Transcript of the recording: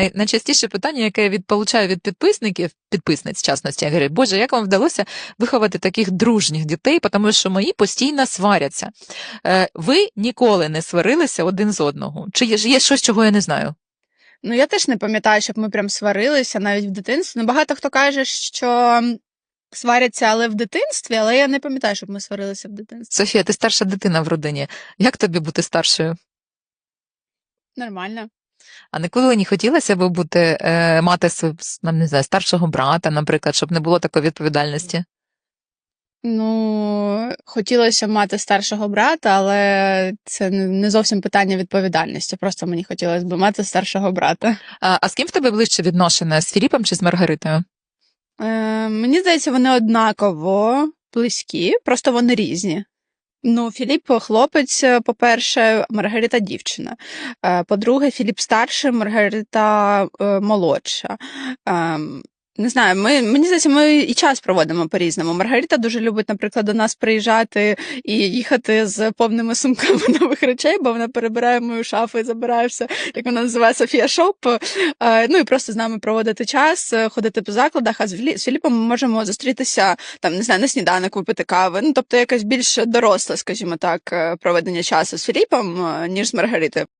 Най- Найчастіше питання, яке я від, получаю від підписників, підписниць, в частності, я говорю, Боже, як вам вдалося виховати таких дружніх дітей, тому що мої постійно сваряться. Е, ви ніколи не сварилися один з одного? Чи є, є щось, чого я не знаю? Ну, я теж не пам'ятаю, щоб ми прям сварилися навіть в дитинстві. Ну, багато хто каже, що сваряться, але в дитинстві, але я не пам'ятаю, щоб ми сварилися в дитинстві. Софія, ти старша дитина в родині. Як тобі бути старшою? Нормально. А ніколи не хотілося б бути е, мати нам, не знаю, старшого брата, наприклад, щоб не було такої відповідальності? Ну, хотілося мати старшого брата, але це не зовсім питання відповідальності. Просто мені хотілося б мати старшого брата. А, а з ким в тебе ближче відношення? З Філіпом чи з Маргаритою? Е, мені здається, вони однаково близькі, просто вони різні. Ну, Філіп хлопець, е, по-перше, Маргарита дівчина. Е, По-друге, Філіп старший, Маргарита е, молодша. Не знаю, ми, мені здається, ми і час проводимо по-різному. Маргарита дуже любить, наприклад, до нас приїжджати і їхати з повними сумками нових речей, бо вона перебирає мою шафу і забирає все, як вона називає Софія Шоп. Е, Ну і просто з нами проводити час, е, ходити по закладах. А з Філіпом ми можемо зустрітися там, не знаю, на сніданок випити кави. Ну тобто якась більш доросла, скажімо так, е, проведення часу з Філіпом, ніж з Маргаритою.